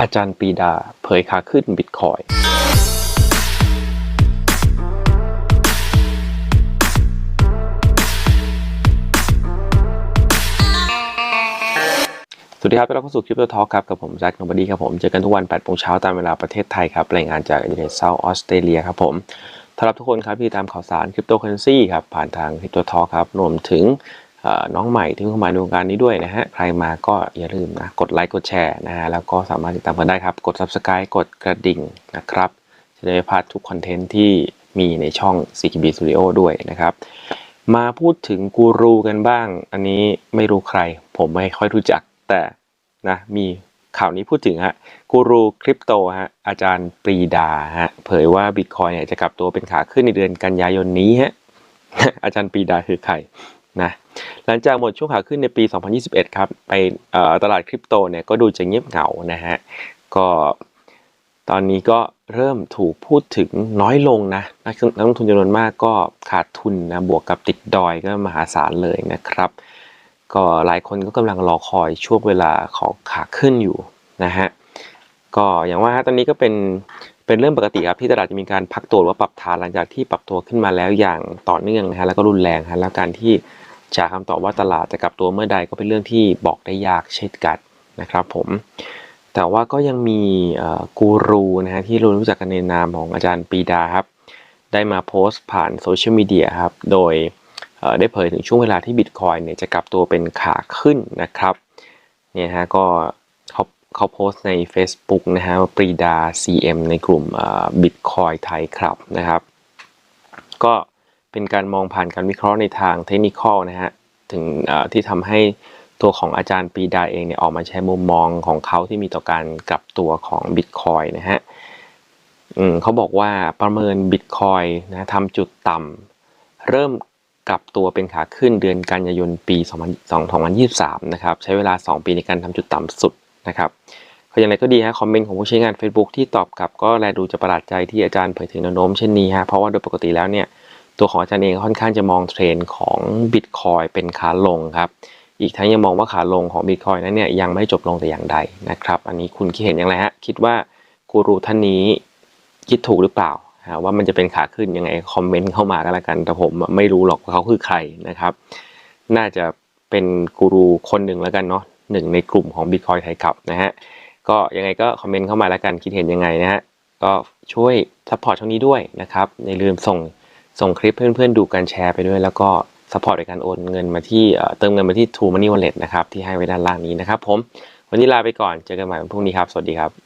อาจารย์ปรีดาเผยขาขึ้นบิตคอยสวัสดีครับต้อนรับเข้าสู่คลิปตัวทอครับ กับผมแจ็คโนบดี้ครับผม เจอกันทุกวัน8โมงเช้าตามเวลาประเทศไทยครับ รายงานจากอินเทอร์เน็ตเซาท์ออสเตรเลียครับผมต้อนรับทุกคนครับที่ตามข่าวสารคริปโตเคอเรนซีครับ ผ่านทางคริปโตทอครับ รวมถึง น้องใหม่ที่เข้ามาในวงการนี้ด้วยนะฮะ ใครมาก็อย่าลืมนะ กดไลค์กดแชร์นะฮะ แล้วก็สามารถติดตามกันได้ครับ กด subscribe กดกระดิ่งนะครับ จะได้ไม่พลาดทุกคอนเทนต์ที่มีในช่อง CKB Studio ด้วยนะครับ มาพูดถึงกูรูกันบ้าง อันนี้ไม่รู้ใคร ผมไม่ค่อยรู้จัก แต่นะมีข่าวนี้พูดถึงฮะกูรูคริปโตฮะอาจารย์ปรีดาฮะเผยว่าบิตคอยเนี่ยจะกลับตัวเป็นขาขึ้นในเดือนกันยายนนี้ฮะอาจารย์ปรีดาคือใคร นะหลังจากหมดช่วงขาขึ้นในปี 2021 ครับไปตลาดคริปโตเนี่ยก็ดูจะเงียบเหงานะฮะก็ตอนนี้ก็เริ่มถูกพูดถึงน้อยลงนะนักนักลงทุนจำนวนมากก็ขาดทุนนะบวกกับติดดอยก็มหาศาลเลยนะครับ ก็หลายคนก็กำลังรอคอยช่วงเวลาของขาขึ้นอยู่นะฮะก็อย่างว่าฮะตอนนี้ก็เป็นเป็นเรื่องปกติครับที่ตลาดจะมีการพักตัวหรือว่าปรับฐานหลังจากที่ปรับตัวขึ้นมาแล้วอย่างต่อเนื่องนะฮะแล้วก็รุนแรงฮะแล้วการที่ จะคำตอบว่าตลาดจะกลับตัวเมื่อใดก็เป็นเรื่องที่บอกได้ยากเช่นกันนะครับผมแต่ว่าก็ยังมีกูรูนะฮะที่รู้จักกันในนามของอาจารย์ปีดาครับได้มาโพสต์ผ่านโซเชียลมีเดียครับโดยได้เผยถึงช่วงเวลาที่บิตคอยเนี่ยจะกลับตัวเป็นขาขึ้นนะครับเนี่ยฮะก็เขาเขาโพสต์ใน Facebook นะฮะว่าปรีดา CM ในกลุ่มบิตคอยไทยครับนะครับ ก็เป็นการมองผ่านการวิเคราะห์ในทางเทคนิคนะฮะถึงที่ทำให้ตัวของอาจารย์ปีดาเองเนี่ยออกมาใช้มุมมองของเขาที่มีต่อการกลับตัวของบิตคอยนะฮะเขาบอกว่าประเมินบิตคอยนะทำจุดต่ำเริ่มกลับตัวเป็นขาขึ้นเดือนกันยายนปี2023นะครับ ใช้เวลา 2 ปีในการทำจุดต่ำสุดนะครับก็อย่างไรก็ดีฮะคอมเมนต์ของผู้ใช้งาน Facebook ที่ตอบกลับก็แลดูจะประหลาดใจที่อาจารย์เผยถึงแนวโน้มเช่นนี้ฮะเพราะว่าโดยปกติแล้วเนี่ย ตัวของอาจารย์เองค่อนข้างจะมองเทรนด์ของบิตคอยเป็นขาลงครับ อีกทั้งยังมองว่าขาลงของบิตคอยนั้นเนี่ยยังไม่จบลงแต่อย่างใดนะครับ อันนี้คุณคิดเห็นอย่างไรฮะ คิดว่ากูรูท่านนี้คิดถูกหรือเปล่าว่ามันจะเป็นขาขึ้นยังไงคอมเมนต์เข้ามาก็แล้วกัน แต่ผมไม่รู้หรอกว่าเขาคือใครนะครับ น่าจะเป็นกูรูคนหนึ่งแล้วกันเนาะหนึ่งในกลุ่มของ Bitcoin ไทยขับนะฮะก็ยังไงก็คอมเมนต์เข้ามาแล้วกันคิดเห็นยังไงนะฮะก็ช่วยซัพพอร์ตช่องนี้ด้วยนะครับอย่าลืมส่ง ส่งคลิปเพื่อนๆดูการแชร์ไปด้วย แล้วก็สปอร์ตในการโอนเงินมาที่เอ่อเติมเงินมาที่ True Money Wallet นะครับที่ให้ไว้ด้านล่างนี้นะครับผมวันนี้ลาไปก่อนเจอกันใหม่วันพรุ่งนี้ครับ สวัสดีครับ